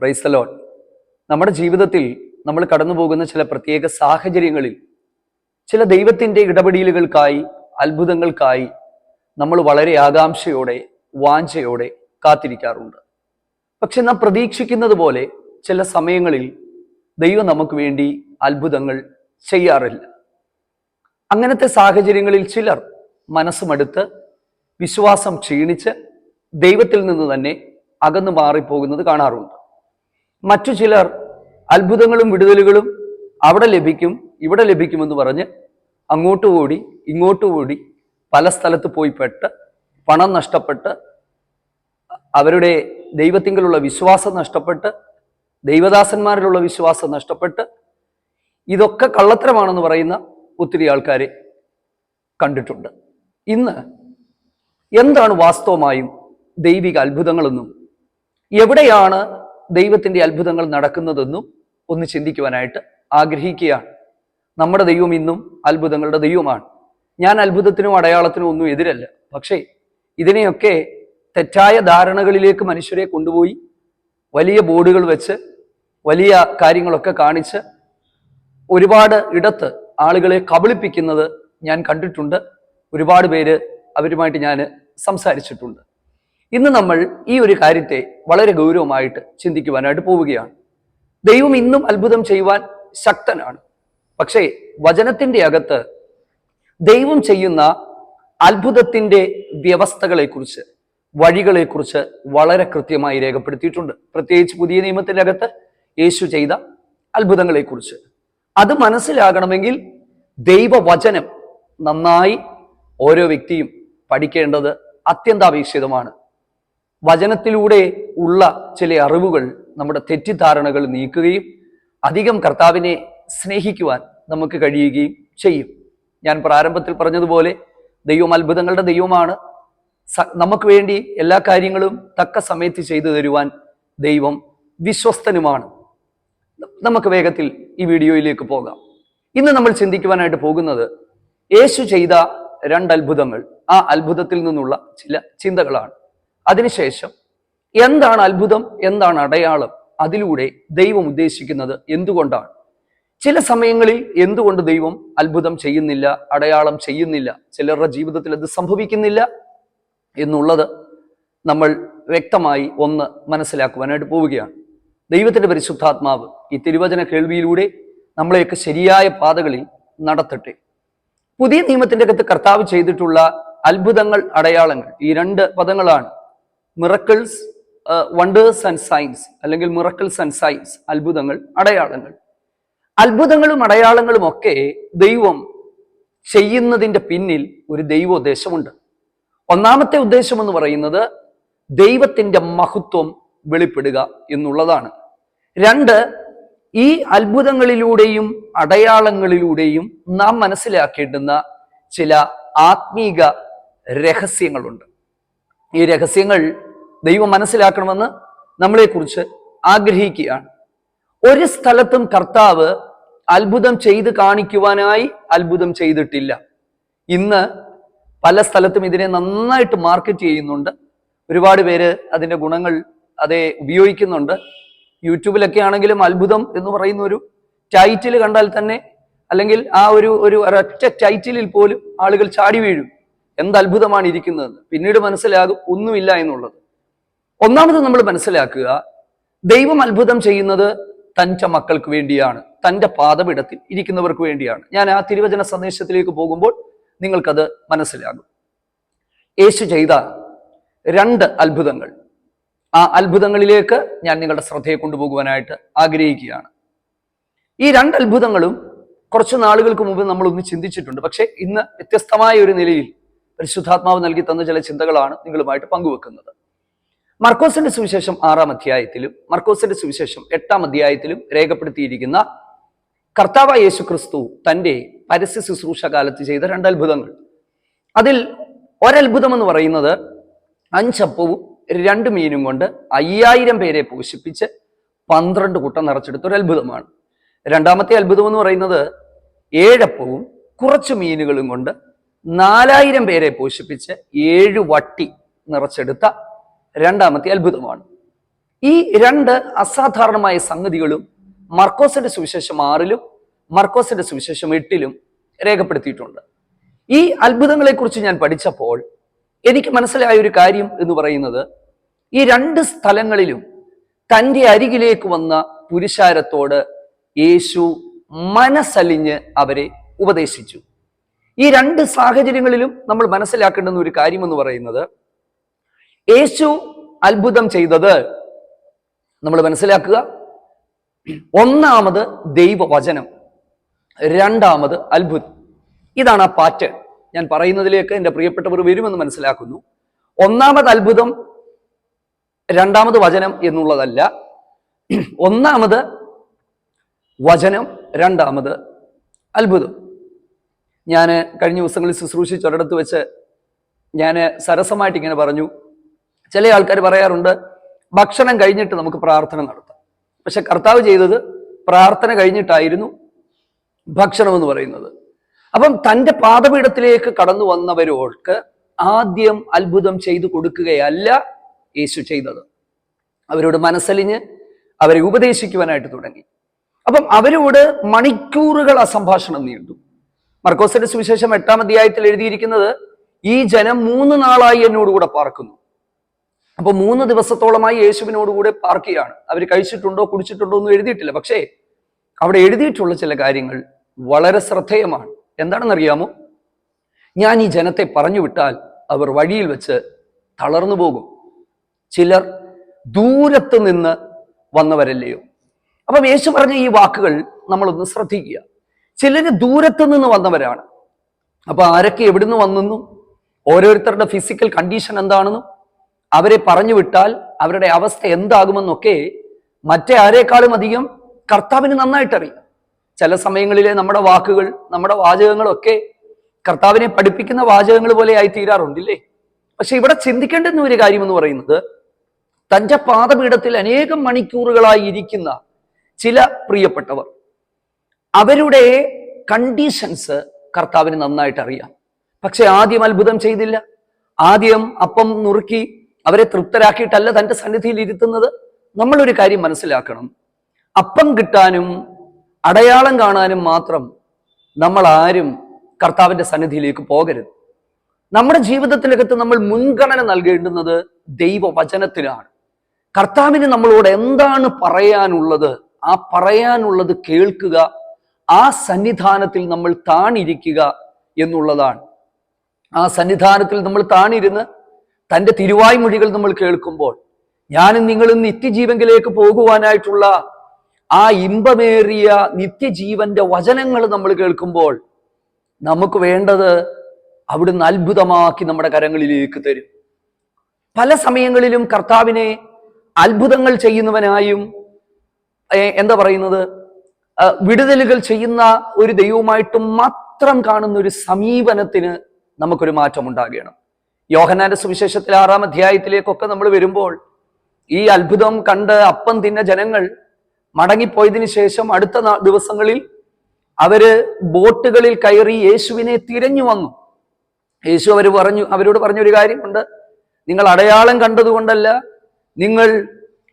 പ്രൈസലോൺ നമ്മുടെ ജീവിതത്തിൽ നമ്മൾ കടന്നു പോകുന്ന ചില പ്രത്യേക സാഹചര്യങ്ങളിൽ ചില ദൈവത്തിന്റെ ഇടപെടലുകൾക്കായി അത്ഭുതങ്ങൾക്കായി നമ്മൾ വളരെ ആകാംക്ഷയോടെ വാഞ്ചയോടെ കാത്തിരിക്കാറുണ്ട്. പക്ഷെ നാം പ്രതീക്ഷിക്കുന്നത് പോലെ ചില സമയങ്ങളിൽ ദൈവം നമുക്ക് വേണ്ടി അത്ഭുതങ്ങൾ ചെയ്യാറില്ല. അങ്ങനത്തെ സാഹചര്യങ്ങളിൽ ചിലർ മനസ്സുമടുത്ത് വിശ്വാസം ക്ഷീണിച്ച് ദൈവത്തിൽ നിന്ന് തന്നെ അകന്നു മാറിപ്പോകുന്നത് കാണാറുണ്ട്. മറ്റു ചിലർ അത്ഭുതങ്ങളും വിടുതലുകളും അവിടെ ലഭിക്കും ഇവിടെ ലഭിക്കുമെന്ന് പറഞ്ഞ് അങ്ങോട്ട് ഓടി ഇങ്ങോട്ട് ഓടി പല സ്ഥലത്ത് പോയി പെട്ട് പണം നഷ്ടപ്പെട്ട് അവരുടെ ദൈവത്തിങ്കിലുള്ള വിശ്വാസം നഷ്ടപ്പെട്ട് ദൈവദാസന്മാരിലുള്ള വിശ്വാസം നഷ്ടപ്പെട്ട് ഇതൊക്കെ കള്ളത്തരമാണെന്ന് പറയുന്ന ഒത്തിരി ആൾക്കാരെ കണ്ടിട്ടുണ്ട്. ഇന്ന് എന്താണ് വാസ്തവമായും ദൈവിക അത്ഭുതങ്ങളെന്നും എവിടെയാണ് ദൈവത്തിന്റെ അത്ഭുതങ്ങൾ നടക്കുന്നതെന്നും ഒന്ന് ചിന്തിക്കുവാനായിട്ട് ആഗ്രഹിക്കുകയാണ് നമ്മുടെ ദൈവം ഇന്നും അത്ഭുതങ്ങളുടെ ദൈവമാണ്. ഞാൻ അത്ഭുതത്തിനും അടയാളത്തിനും ഒന്നും എതിരല്ല. പക്ഷേ ഇതിനെയൊക്കെ തെറ്റായ ധാരണകളിലേക്ക് മനുഷ്യരെ കൊണ്ടുപോയി വലിയ ബോർഡുകൾ വെച്ച് വലിയ കാര്യങ്ങളൊക്കെ കാണിച്ച് ഒരുപാട് ഇടത്ത് ആളുകളെ കബളിപ്പിക്കുന്നത് ഞാൻ കണ്ടിട്ടുണ്ട്. ഒരുപാട് പേര് അവരുമായിട്ട് ഞാൻ സംസാരിച്ചിട്ടുണ്ട്. ഇന്ന് നമ്മൾ ഈ ഒരു കാര്യത്തെ വളരെ ഗൗരവമായിട്ട് ചിന്തിക്കുവാനായിട്ട് പോവുകയാണ്. ദൈവം ഇന്നും അത്ഭുതം ചെയ്യുവാൻ ശക്തനാണ്. പക്ഷേ വചനത്തിന്റെ അകത്ത് ദൈവം ചെയ്യുന്ന അത്ഭുതത്തിന്റെ വ്യവസ്ഥകളെക്കുറിച്ച് വഴികളെക്കുറിച്ച് വളരെ കൃത്യമായി രേഖപ്പെടുത്തിയിട്ടുണ്ട്. പ്രത്യേകിച്ച് പുതിയ നിയമത്തിന്റെ അകത്ത് യേശു ചെയ്ത അത്ഭുതങ്ങളെക്കുറിച്ച്. അത് മനസ്സിലാകണമെങ്കിൽ ദൈവവചനം നന്നായി ഓരോ വ്യക്തിയും പഠിക്കേണ്ടത് അത്യന്താപേക്ഷിതമാണ്. വചനത്തിലൂടെ ഉള്ള ചില അറിവുകൾ നമ്മുടെ തെറ്റിദ്ധാരണകൾ നീക്കുകയും അധികം കർത്താവിനെ സ്നേഹിക്കുവാൻ നമുക്ക് കഴിയുകയും ചെയ്യും. ഞാൻ പ്രാരംഭത്തിൽ പറഞ്ഞതുപോലെ ദൈവം അത്ഭുതങ്ങളുടെ ദൈവമാണ്. നമുക്ക് വേണ്ടി എല്ലാ കാര്യങ്ങളും തക്ക സമയത്ത് ചെയ്തു തരുവാൻ ദൈവം വിശ്വസ്തനുമാണ്. നമുക്ക് വേഗത്തിൽ ഈ വീഡിയോയിലേക്ക് പോകാം. ഇന്ന് നമ്മൾ ചിന്തിക്കുവാനായിട്ട് പോകുന്നത് യേശു ചെയ്ത രണ്ട് അത്ഭുതങ്ങൾ ആ അത്ഭുതത്തിൽ നിന്നുള്ള ചില ചിന്തകളാണ്. അതിനുശേഷം എന്താണ് അത്ഭുതം എന്താണ് അടയാളം? അതിലൂടെ ദൈവം ഉദ്ദേശിക്കുന്നത് എന്തുകൊണ്ടാണ്? ചില സമയങ്ങളിൽ എന്തുകൊണ്ട് ദൈവം അത്ഭുതം ചെയ്യുന്നില്ല അടയാളം ചെയ്യുന്നില്ല? ചിലരുടെ ജീവിതത്തിൽ അത് സംഭവിക്കുന്നില്ല എന്നുള്ളത് നമ്മൾ വ്യക്തമായി ഒന്ന് മനസ്സിലാക്കുവാനായിട്ട് പോവുകയാണ്. ദൈവത്തിന്റെ പരിശുദ്ധാത്മാവ് ഈ തിരുവചന കേൾവിയിലൂടെ നമ്മളെയൊക്കെ ശരിയായ പാതകളിൽ നടത്തട്ടെ. പുതിയ നിയമത്തിന്റെ അകത്ത് കർത്താവ് ചെയ്തിട്ടുള്ള അത്ഭുതങ്ങൾ അടയാളങ്ങൾ ഈ രണ്ട് പദങ്ങളാണ്. മിറക്കിൾസ് വണ്ടേഴ്സ് ആൻഡ് സയൻസ് അല്ലെങ്കിൽ മിറക്കിൾസ് ആൻഡ് സയൻസ് അത്ഭുതങ്ങൾ അടയാളങ്ങൾ. അത്ഭുതങ്ങളും അടയാളങ്ങളും ഒക്കെ ദൈവം ചെയ്യുന്നതിന്റെ പിന്നിൽ ഒരു ദൈവോദ്ദേശമുണ്ട്. ഒന്നാമത്തെ ഉദ്ദേശം എന്ന് പറയുന്നത് ദൈവത്തിന്റെ മഹത്വം വെളിപ്പെടുക എന്നുള്ളതാണ്. രണ്ട് ഈ അത്ഭുതങ്ങളിലൂടെയും അടയാളങ്ങളിലൂടെയും നാം മനസ്സിലാക്കേണ്ടുന്ന ചില ആത്മീക രഹസ്യങ്ങളുണ്ട്. ഈ രഹസ്യങ്ങൾ ദൈവം മനസ്സിലാക്കണമെന്ന് നമ്മളെക്കുറിച്ച് ആഗ്രഹിക്കുകയാണ്. ഒരു സ്ഥലത്തും കർത്താവ് അത്ഭുതം ചെയ്ത് കാണിക്കുവാനായി അത്ഭുതം ചെയ്തിട്ടില്ല. ഇന്ന് പല സ്ഥലത്തും ഇതിനെ നന്നായിട്ട് മാർക്കറ്റ് ചെയ്യുന്നുണ്ട്. ഒരുപാട് പേര് അതിന്റെ ഗുണങ്ങൾ അതെ ഉപയോഗിക്കുന്നുണ്ട്. യൂട്യൂബിലൊക്കെ ആണെങ്കിലും അത്ഭുതം എന്ന് പറയുന്ന ഒരു ടൈറ്റിൽ കണ്ടാൽ തന്നെ അല്ലെങ്കിൽ ആ ഒരു ഒരു ഒരൊറ്റ ടൈറ്റിലിൽ പോലും ആളുകൾ ചാടി വീഴും. എന്ത് അത്ഭുതമാണ് ഇരിക്കുന്നത്? പിന്നീട് മനസ്സിലാകും ഒന്നുമില്ല എന്നുള്ളത്. ഒന്നാമത് നമ്മൾ മനസ്സിലാക്കുക ദൈവം അത്ഭുതം ചെയ്യുന്നത് തന്റെ മക്കൾക്ക് വേണ്ടിയാണ് തന്റെ പാദപിടത്തിൽ ഇരിക്കുന്നവർക്ക് വേണ്ടിയാണ്. ഞാൻ ആ തിരുവചന സന്ദേശത്തിലേക്ക് പോകുമ്പോൾ നിങ്ങൾക്കത് മനസ്സിലാകും. യേശു ചെയ്ത രണ്ട് അത്ഭുതങ്ങൾ. ആ അത്ഭുതങ്ങളിലേക്ക് ഞാൻ നിങ്ങളുടെ ശ്രദ്ധയെ കൊണ്ടുപോകുവാനായിട്ട് ആഗ്രഹിക്കുകയാണ്. ഈ രണ്ട് അത്ഭുതങ്ങളും കുറച്ച് നാളുകൾക്ക് മുമ്പ് നമ്മൾ ഒന്ന് ചിന്തിച്ചിട്ടുണ്ട്. പക്ഷേ ഇന്ന് വ്യത്യസ്തമായ ഒരു നിലയിൽ പരിശുദ്ധാത്മാവ് നൽകി തന്ന ചില ചിന്തകളാണ് നിങ്ങളുമായിട്ട് പങ്കുവെക്കുന്നത്. മർക്കോസിന്റെ സുവിശേഷം ആറാം അധ്യായത്തിലും മർക്കോസിന്റെ സുവിശേഷം എട്ടാം അധ്യായത്തിലും രേഖപ്പെടുത്തിയിരിക്കുന്ന കർത്താവ് യേശു ക്രിസ്തു തന്റെ പരസ്യ ശുശ്രൂഷ കാലത്ത് ചെയ്ത രണ്ട് അത്ഭുതങ്ങൾ അതിൽ ഒരത്ഭുതം എന്ന് പറയുന്നത് അഞ്ചപ്പവും രണ്ട് മീനും കൊണ്ട് അയ്യായിരം പേരെ പോഷിപ്പിച്ച് പന്ത്രണ്ട് കുട്ടം നിറച്ചെടുത്ത ഒരു അത്ഭുതമാണ് രണ്ടാമത്തെ അത്ഭുതം എന്ന് പറയുന്നത് ഏഴപ്പവും കുറച്ച് മീനുകളും കൊണ്ട് നാലായിരം പേരെ പോഷിപ്പിച്ച് ഏഴ് വട്ടി നിറച്ചെടുത്ത രണ്ടാമത്തെ അത്ഭുതമാണ്. ഈ രണ്ട് അസാധാരണമായ സംഗതികളും മർക്കോസിന്റെ സുവിശേഷം ആറിലും മർക്കോസിന്റെ സുവിശേഷം എട്ടിലും രേഖപ്പെടുത്തിയിട്ടുണ്ട്. ഈ അത്ഭുതങ്ങളെക്കുറിച്ച് ഞാൻ പഠിച്ചപ്പോൾ എനിക്ക് മനസ്സിലായ ഒരു കാര്യം എന്ന് പറയുന്നത് ഈ രണ്ട് സ്ഥലങ്ങളിലും തന്റെ അരികിലേക്ക് വന്ന പുരുഷാരത്തോട് യേശു മനസ്സലിഞ്ഞ് അവരെ ഉപദേശിച്ചു. ഈ രണ്ട് സാഹചര്യങ്ങളിലും നമ്മൾ മനസ്സിലാക്കേണ്ടുന്ന ഒരു കാര്യം എന്ന് പറയുന്നത് യേശു അത്ഭുതം ചെയ്തത് നമ്മൾ മനസ്സിലാക്കുക. ഒന്നാമത് ദൈവവചനം രണ്ടാമത് അത്ഭുതം. ഇതാണ് ആ പാറ്റേൺ ഞാൻ പറയുന്നതിലേക്ക് എന്റെ പ്രിയപ്പെട്ടവർ വരുമെന്ന് മനസ്സിലാക്കുന്നു. ഒന്നാമത് അത്ഭുതം രണ്ടാമത് വചനം എന്നുള്ളതല്ല. ഒന്നാമത് വചനം രണ്ടാമത് അത്ഭുതം. ഞാൻ കഴിഞ്ഞ ദിവസങ്ങളിൽ ശുശ്രൂഷിച്ച് ഒരിടത്ത് വെച്ച് ഞാൻ സരസമായിട്ട് ഇങ്ങനെ പറഞ്ഞു. ചില ആൾക്കാർ പറയാറുണ്ട് ഭക്ഷണം കഴിഞ്ഞിട്ട് നമുക്ക് പ്രാർത്ഥന നടത്താം. പക്ഷെ കർത്താവ് ചെയ്തത് പ്രാർത്ഥന കഴിഞ്ഞിട്ടായിരുന്നു ഭക്ഷണം എന്ന് പറയുന്നത്. അപ്പം തന്റെ പാദപീഠത്തിലേക്ക് കടന്നു വന്നവരോൾക്ക് ആദ്യം അത്ഭുതം ചെയ്തു കൊടുക്കുകയല്ല യേശു ചെയ്തത്. അവരോട് മനസ്സലിഞ്ഞ് അവരെ ഉപദേശിക്കുവാനായിട്ട് തുടങ്ങി. അപ്പം അവരോട് മണിക്കൂറുകൾ ആ സംഭാഷണം നീണ്ടു. മർക്കോസിന്റെ സുവിശേഷം എട്ടാം അധ്യായത്തിൽ എഴുതിയിരിക്കുന്നത് ഈ ജനം മൂന്ന് നാളായി എന്നോടുകൂടെ പാർക്കുന്നു. അപ്പൊ മൂന്ന് ദിവസത്തോളമായി യേശുവിനോടുകൂടെ പാർക്കുകയാണ്. അവർ കഴിച്ചിട്ടുണ്ടോ കുടിച്ചിട്ടുണ്ടോ ഒന്നും എഴുതിയിട്ടില്ല. പക്ഷേ അവിടെ എഴുതിയിട്ടുള്ള ചില കാര്യങ്ങൾ വളരെ ശ്രദ്ധേയമാണ്. എന്താണെന്നറിയാമോ? ഞാൻ ഈ ജനത്തെ പറഞ്ഞു വിട്ടാൽ അവർ വഴിയിൽ വെച്ച് തളർന്നു പോകും. ചിലർ ദൂരത്ത് നിന്ന് വന്നവരല്ലയോ? അപ്പം യേശു പറഞ്ഞ ഈ വാക്കുകൾ നമ്മളൊന്ന് ശ്രദ്ധിക്കുക. ചിലര് ദൂരത്തു നിന്ന് വന്നവരാണ്. അപ്പൊ ആരൊക്കെ എവിടുന്ന് വന്നെന്നും ഓരോരുത്തരുടെ ഫിസിക്കൽ കണ്ടീഷൻ എന്താണെന്നും അവരെ പറഞ്ഞു വിട്ടാൽ അവരുടെ അവസ്ഥ എന്താകുമെന്നൊക്കെ മറ്റേ ആരെക്കാളും അധികം കർത്താവിന് നന്നായിട്ടറിയാം. ചില സമയങ്ങളിലെ നമ്മുടെ വാക്കുകൾ നമ്മുടെ വാചകങ്ങളൊക്കെ കർത്താവിനെ പഠിപ്പിക്കുന്ന വാചകങ്ങൾ പോലെ ആയി തീരാറുണ്ടില്ലേ? പക്ഷെ ഇവിടെ ചിന്തിക്കേണ്ടുന്ന ഒരു കാര്യം എന്ന് പറയുന്നത് തന്റെ പാദപീഠത്തിൽ അനേകം മണിക്കൂറുകളായി ഇരിക്കുന്ന ചില പ്രിയപ്പെട്ടവർ. അവരുടെ കണ്ടീഷൻസ് കർത്താവിന് നന്നായിട്ട് അറിയാം. പക്ഷെ ആദ്യം അത്ഭുതം ചെയ്തില്ല. ആദ്യം അപ്പം നുറുക്കി അവരെ തൃപ്തരാക്കിയിട്ടല്ല തന്റെ സന്നിധിയിൽ ഇരുത്തുന്നത്. നമ്മളൊരു കാര്യം മനസ്സിലാക്കണം. അപ്പം കിട്ടാനും അടയാളം കാണാനും മാത്രം നമ്മൾ ആരും കർത്താവിന്റെ സന്നിധിയിലേക്ക് പോകരുത്. നമ്മുടെ ജീവിതത്തിനകത്ത് നമ്മൾ മുൻഗണന നൽകേണ്ടുന്നത് ദൈവവചനത്തിലാണ്. കർത്താവിന് നമ്മളോട് എന്താണ് പറയാനുള്ളത്? ആ പറയാനുള്ളത് കേൾക്കുക ആ സന്നിധാനത്തിൽ നമ്മൾ താണിരിക്കുക എന്നുള്ളതാണ്. ആ സന്നിധാനത്തിൽ നമ്മൾ താണിരുന്ന് തന്റെ തിരുവായ്മൊഴികൾ നമ്മൾ കേൾക്കുമ്പോൾ ഞാനും നിങ്ങളും നിത്യജീവങ്കിലേക്ക് പോകുവാനായിട്ടുള്ള ആ ഇമ്പമേറിയ നിത്യജീവന്റെ വചനങ്ങൾ നമ്മൾ കേൾക്കുമ്പോൾ നമുക്ക് വേണ്ടത് അവിടുന്ന് അത്ഭുതമാക്കി നമ്മുടെ കരങ്ങളിലേക്ക് തരും. പല സമയങ്ങളിലും കർത്താവിനെ അത്ഭുതങ്ങൾ ചെയ്യുന്നവനായും എന്താ പറയുന്നത്? വിടുതലുകൾ ചെയ്യുന്ന ഒരു ദൈവമായിട്ടും മാത്രം കാണുന്ന ഒരു സമീപനത്തിന് നമുക്കൊരു മാറ്റം ഉണ്ടാകണം. യോഹനാന്റെ സുവിശേഷത്തിൽ ആറാം അധ്യായത്തിലേക്കൊക്കെ നമ്മൾ വരുമ്പോൾ ഈ അത്ഭുതം കണ്ട് അപ്പം തിന്ന ജനങ്ങൾ മടങ്ങിപ്പോയതിനു ശേഷം അടുത്ത ദിവസങ്ങളിൽ അവർ ബോട്ടുകളിൽ കയറി യേശുവിനെ തിരഞ്ഞു വന്നു. യേശു അവർ പറഞ്ഞു അവരോട് പറഞ്ഞൊരു കാര്യമുണ്ട്. നിങ്ങൾ അടയാളം കണ്ടതുകൊണ്ടല്ല നിങ്ങൾ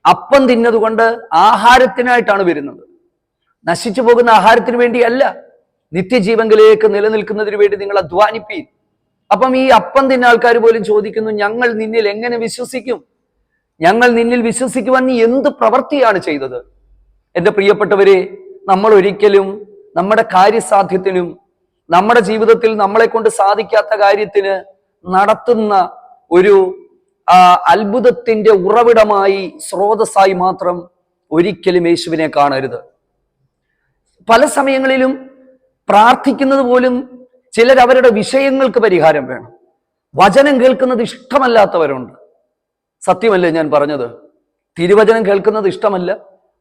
അപ്പം തിന്നതുകൊണ്ട് ആഹാരത്തിനായിട്ടാണ് വരുന്നത്. നശിച്ചു പോകുന്ന ആഹാരത്തിന് വേണ്ടിയല്ല നിത്യജീവങ്കിലേക്ക് നിലനിൽക്കുന്നതിന് വേണ്ടി നിങ്ങൾ അധ്വാനിപ്പീൻ. അപ്പം ഈ അപ്പം തിന്ന ആൾക്കാർ പോലും ചോദിക്കുന്നു ഞങ്ങൾ നിന്നിൽ എങ്ങനെ വിശ്വസിക്കും? ഞങ്ങൾ നിന്നിൽ വിശ്വസിക്കുവാൻ നീ എന്ത് പ്രവൃത്തിയാണ് ചെയ്തത്? എന്റെ പ്രിയപ്പെട്ടവരെ നമ്മൾ ഒരിക്കലും നമ്മുടെ കാര്യസാധ്യത്തിനും നമ്മുടെ ജീവിതത്തിൽ നമ്മളെ കൊണ്ട് സാധിക്കാത്ത കാര്യത്തിന് നടത്തുന്ന ഒരു അത്ഭുതത്തിന്റെ ഉറവിടമായി സ്രോതസ്സായി മാത്രം ഒരിക്കലും യേശുവിനെ കാണരുത്. പല സമയങ്ങളിലും പ്രാർത്ഥിക്കുന്നത് പോലും ചിലർ അവരുടെ വിഷയങ്ങൾക്ക് പരിഹാരം വേണം. വചനം കേൾക്കുന്നത് ഇഷ്ടമല്ലാത്തവരുണ്ട്. സത്യമല്ലേ ഞാൻ പറഞ്ഞത്? തിരുവചനം കേൾക്കുന്നത് ഇഷ്ടമല്ല.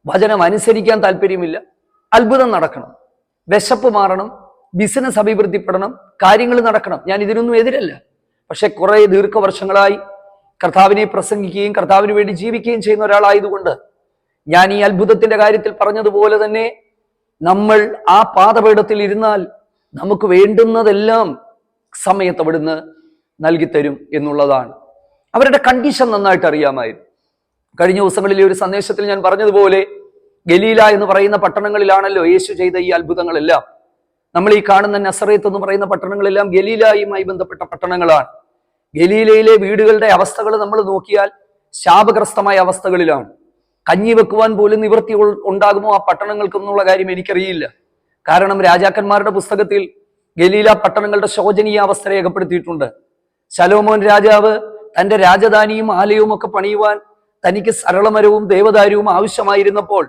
വചനം അനുസരിക്കാൻ താല്പര്യമില്ല. അത്ഭുതം നടക്കണം. വിശപ്പ് മാറണം. ബിസിനസ് അഭിവൃദ്ധിപ്പെടണം. കാര്യങ്ങൾ നടക്കണം. ഞാൻ ഇതിനൊന്നും എതിരല്ല. പക്ഷെ കുറെ ദീർഘവർഷങ്ങളായി കർത്താവിനെ പ്രസംഗിക്കുകയും കർത്താവിന് വേണ്ടി ജീവിക്കുകയും ചെയ്യുന്ന ഒരാളായതുകൊണ്ട് ഞാൻ ഈ അത്ഭുതത്തിന്റെ കാര്യത്തിൽ പറഞ്ഞതുപോലെ തന്നെ നമ്മൾ ആ പാതപീഠത്തിൽ ഇരുന്നാൽ നമുക്ക് വേണ്ടുന്നതെല്ലാം സമയത്ത് അവിടുന്ന് നൽകിത്തരും എന്നുള്ളതാണ്. അവരുടെ കണ്ടീഷൻ നന്നായിട്ട് അറിയാമായിരുന്നു. കഴിഞ്ഞ ദിവസങ്ങളിലെ ഒരു സന്ദേശത്തിൽ ഞാൻ പറഞ്ഞതുപോലെ ഗലീല എന്ന് പറയുന്ന പട്ടണങ്ങളിലാണല്ലോ യേശു ചെയ്ത ഈ അത്ഭുതങ്ങളെല്ലാം. നമ്മൾ ഈ കാണുന്ന നസറേത്ത് എന്ന് പറയുന്ന പട്ടണങ്ങളെല്ലാം ഗലീലായുമായി ബന്ധപ്പെട്ട പട്ടണങ്ങളാണ്. ഗലീലയിലെ വീടുകളുടെ അവസ്ഥകൾ നമ്മൾ നോക്കിയാൽ ശാപഗ്രസ്തമായ അവസ്ഥകളിലാണ്. കഞ്ഞി വെക്കുവാൻ പോലും നിവൃത്തി ഉണ്ടാകുമോ ആ പട്ടണങ്ങൾക്കെന്നുള്ള കാര്യം എനിക്കറിയില്ല. കാരണം രാജാക്കന്മാരുടെ പുസ്തകത്തിൽ ഗലീല പട്ടണങ്ങളുടെ ശോചനീയ അവസ്ഥ രേഖപ്പെടുത്തിയിട്ടുണ്ട്. ശലോമോൻ രാജാവ് തന്റെ രാജധാനിയും ആലയവും ഒക്കെ പണിയുവാൻ തനിക്ക് സരളമരവും ദേവദാരുവും ആവശ്യമായിരുന്നപ്പോൾ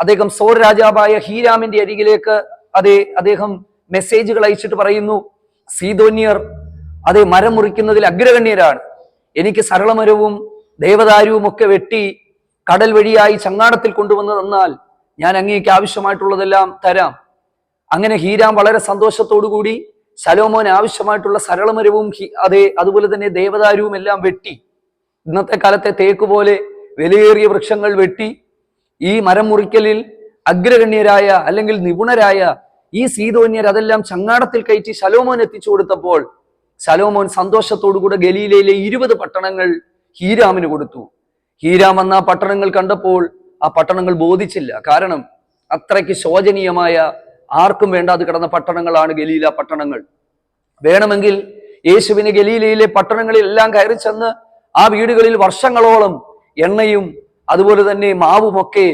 അദ്ദേഹം സോർ രാജാവായ ഹീരാമിന്റെ അരികിലേക്ക് അതേ അദ്ദേഹം മെസ്സേജുകൾ അയച്ചിട്ട് പറയുന്നു സീതോന്യർ അതേ മരം മുറിക്കുന്നതിൽ അഗ്രഗണ്യരാണ്. എനിക്ക് സരളമരവും ദേവദാരുവും ഒക്കെ വെട്ടി കടൽ വഴിയായി ചങ്ങാടത്തിൽ കൊണ്ടുവന്ന് തന്നാൽ ഞാൻ അങ്ങേക്ക് ആവശ്യമായിട്ടുള്ളതെല്ലാം തരാം. അങ്ങനെ ഹീരാം വളരെ സന്തോഷത്തോടുകൂടി ശലോമോൻ ആവശ്യമായിട്ടുള്ള സരളമരവും അതെ അതേ അതുപോലെ തന്നെ ദേവദാരുവും എല്ലാം വെട്ടി. ഇന്നത്തെ കാലത്തെ തേക്ക് പോലെ വിലയേറിയ വൃക്ഷങ്ങൾ വെട്ടി. ഈ മരം മുറിക്കലിൽ അഗ്രഗണ്യരായ അല്ലെങ്കിൽ നിപുണരായ ഈ സീതോന്യർ അതെല്ലാം ചങ്ങാടത്തിൽ കയറ്റി ശലോമോൻ എത്തിച്ചു കൊടുത്തപ്പോൾ ശലോമോൻ സന്തോഷത്തോടുകൂടെ ഗലീലയിലെ ഇരുപത് പട്ടണങ്ങൾ ഹീരാമിന് കൊടുത്തു. ഹീരാം എന്ന പട്ടണങ്ങൾ കണ്ടപ്പോൾ ആ പട്ടണങ്ങൾ ബോധിച്ചില്ല. കാരണം അത്രയ്ക്ക് ശോചനീയമായ ആർക്കും വേണ്ടാതെ കിടന്ന പട്ടണങ്ങളാണ് ഗലീല പട്ടണങ്ങൾ. വേണമെങ്കിൽ യേശുവിന് ഗലീലയിലെ പട്ടണങ്ങളിലെല്ലാം കയറി ചെന്ന് ആ വീടുകളിൽ വർഷങ്ങളോളം എണ്ണയും അതുപോലെ തന്നെ മാവുമൊക്കെ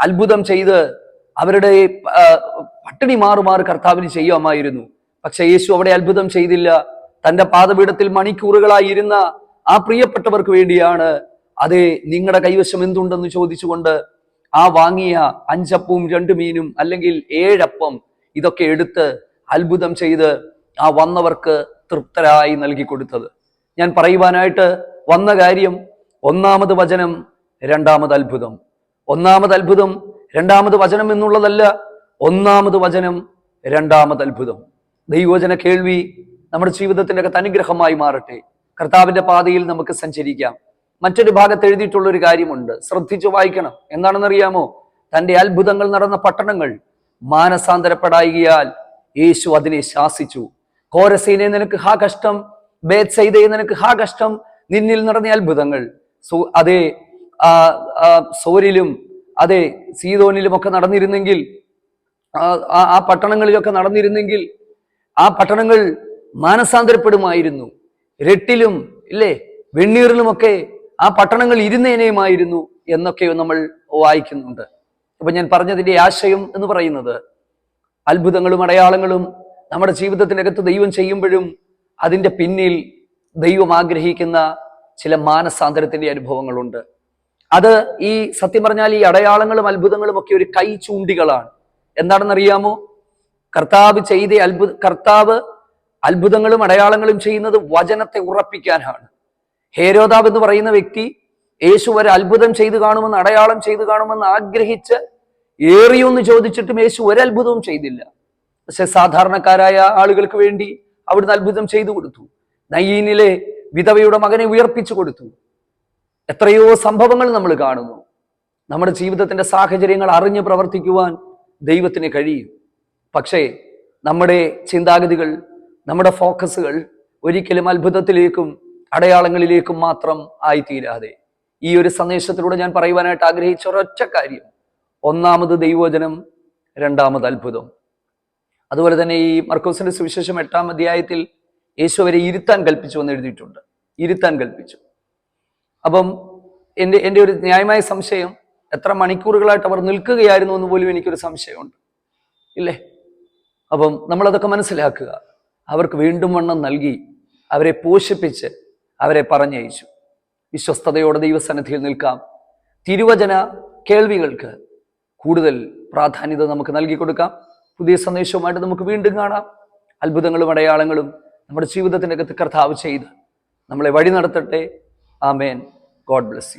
അത്ഭുതം ചെയ്ത് അവരുടെ പട്ടിണി മാറുമാറ് കർത്താവിന് ചെയ്യാമായിരുന്നു. പക്ഷെ യേശു അവിടെ അത്ഭുതം ചെയ്തില്ല. തന്റെ പാതപീഠത്തിൽ മണിക്കൂറുകളായി ഇരുന്ന ആ പ്രിയപ്പെട്ടവർക്ക് വേണ്ടിയാണ് അതെ നിങ്ങളുടെ കൈവശം എന്തുണ്ടെന്ന് ചോദിച്ചുകൊണ്ട് ആ വാങ്ങിയ അഞ്ചപ്പവും രണ്ട് മീനും അല്ലെങ്കിൽ ഏഴപ്പം ഇതൊക്കെ എടുത്ത് അത്ഭുതം ചെയ്ത് ആ വന്നവർക്ക് തൃപ്തരായി നൽകി കൊടുത്തത്. ഞാൻ പറയുവാനായിട്ട് വന്ന കാര്യം ഒന്നാമത് വചനം രണ്ടാമത് അത്ഭുതം. ഒന്നാമത് അത്ഭുതം രണ്ടാമത് വചനം എന്നുള്ളതല്ല ഒന്നാമത് വചനം രണ്ടാമത് അത്ഭുതം. ദൈവവചന കേൾവി നമ്മുടെ ജീവിതത്തിന്റെ ഒക്കെ അനുഗ്രഹമായി മാറട്ടെ. കർത്താവിന്റെ പാതയിൽ നമുക്ക് സഞ്ചരിക്കാം. മറ്റൊരു ഭാഗത്ത് എഴുതിയിട്ടുള്ള ഒരു കാര്യമുണ്ട്. ശ്രദ്ധിച്ചു വായിക്കണം. എന്താണെന്നറിയാമോ? തന്റെ അത്ഭുതങ്ങൾ നടന്ന പട്ടണങ്ങൾ മാനസാന്തരപ്പെടായികയാൽ യേശു അതിനെ ശാസിച്ചു. കോരസീനെ നിനക്ക് ഹാ കഷ്ടം. ബേത്സൈദയെ നിനക്ക് ഹാ കഷ്ടം. നിന്നിൽ നടന്ന അത്ഭുതങ്ങൾ. സോ- അതേ സോരിലും അതെ സീതോനിലും ഒക്കെ നടന്നിരുന്നെങ്കിൽ ആ പട്ടണങ്ങളിലൊക്കെ നടന്നിരുന്നെങ്കിൽ ആ പട്ടണങ്ങൾ മാനസാന്തരപ്പെടുമായിരുന്നു. രട്ടിലും ഇല്ലേ വെണ്ണീറിലുമൊക്കെ ആ പട്ടണങ്ങൾ ഇരുന്നേനയുമായിരുന്നു എന്നൊക്കെയോ നമ്മൾ വായിക്കുന്നുണ്ട്. അപ്പൊ ഞാൻ പറഞ്ഞതിന്റെ ആശയം എന്ന് പറയുന്നത് അത്ഭുതങ്ങളും അടയാളങ്ങളും നമ്മുടെ ജീവിതത്തിനകത്ത് ദൈവം ചെയ്യുമ്പോഴും അതിന്റെ പിന്നിൽ ദൈവം ആഗ്രഹിക്കുന്ന ചില മാനസാന്തരത്തിന്റെ അനുഭവങ്ങളുണ്ട്. അത് ഈ സത്യം പറഞ്ഞാൽ ഈ അടയാളങ്ങളും അത്ഭുതങ്ങളും ഒക്കെ ഒരു കൈ ചൂണ്ടികളാണ്. എന്താണെന്നറിയാമോ? കർത്താവ് ചെയ്ത അത്ഭുത കർത്താവ് അത്ഭുതങ്ങളും അടയാളങ്ങളും ചെയ്യുന്നത് വചനത്തെ ഉറപ്പിക്കാനാണ്. ഹേരോദാവ് എന്ന് പറയുന്ന വ്യക്തി യേശു ഒരു അത്ഭുതം ചെയ്തു കാണുമെന്ന് അടയാളം ചെയ്തു കാണുമെന്ന് ആഗ്രഹിച്ച് ഏറിയൊന്ന് ചോദിച്ചിട്ടും യേശു ഒരു അത്ഭുതവും ചെയ്തില്ല. പക്ഷെ സാധാരണക്കാരായ ആളുകൾക്ക് വേണ്ടി അവിടുന്ന് അത്ഭുതം ചെയ്തു കൊടുത്തു. നയ്യീനിലെ വിധവയുടെ മകനെ ഉയർപ്പിച്ചു കൊടുത്തു. എത്രയോ സംഭവങ്ങൾ നമ്മൾ കാണുന്നു. നമ്മുടെ ജീവിതത്തിന്റെ സാഹചര്യങ്ങൾ അറിഞ്ഞ് പ്രവർത്തിക്കുവാൻ ദൈവത്തിന് കഴിയും. പക്ഷേ നമ്മുടെ ചിന്താഗതികൾ നമ്മുടെ ഫോക്കസുകൾ ഒരിക്കലും അത്ഭുതത്തിലേക്കും അടയാളങ്ങളിലേക്കും മാത്രം ആയിത്തീരാതെ. ഈ ഒരു സന്ദേശത്തിലൂടെ ഞാൻ പറയുവാനായിട്ട് ആഗ്രഹിച്ച ഒരൊറ്റ കാര്യം. ഒന്നാമത് ദൈവവചനം രണ്ടാമത് അത്ഭുതം. അതുപോലെ തന്നെ ഈ മർക്കോസിന്റെ സുവിശേഷം എട്ടാം അധ്യായത്തിൽ യേശു അവരെ ഇരുത്താൻ കൽപ്പിച്ചു എന്ന് എഴുതിയിട്ടുണ്ട്. ഇരുത്താൻ കൽപ്പിച്ചു. അപ്പം എന്റെ എന്റെ ഒരു ന്യായമായ സംശയം എത്ര മണിക്കൂറുകളായിട്ട് അവർ നിൽക്കുകയായിരുന്നു എന്ന് പോലും എനിക്കൊരു സംശയമുണ്ട്. ഇല്ലേ? അപ്പം നമ്മളതൊക്കെ മനസ്സിലാക്കുക. അവർക്ക് വീണ്ടും വണ്ണം നൽകി അവരെ പോഷിപ്പിച്ച് അവരെ പറഞ്ഞയച്ചു. വിശ്വസ്തയോടെ ദൈവസന്നിധിയിൽ നിൽക്കാം. തിരുവചന കേൾവികൾക്ക് കൂടുതൽ പ്രാധാന്യത നമുക്ക് നൽകി കൊടുക്കാം പുതിയ സന്ദേശവുമായിട്ട് നമുക്ക് വീണ്ടും കാണാം. അത്ഭുതങ്ങളും അടയാളങ്ങളും നമ്മുടെ ജീവിതത്തിനകത്ത് കർത്താവ് ചെയ്ത് നമ്മളെ വഴി നടത്തട്ടെ. ആമേൻ. God bless you.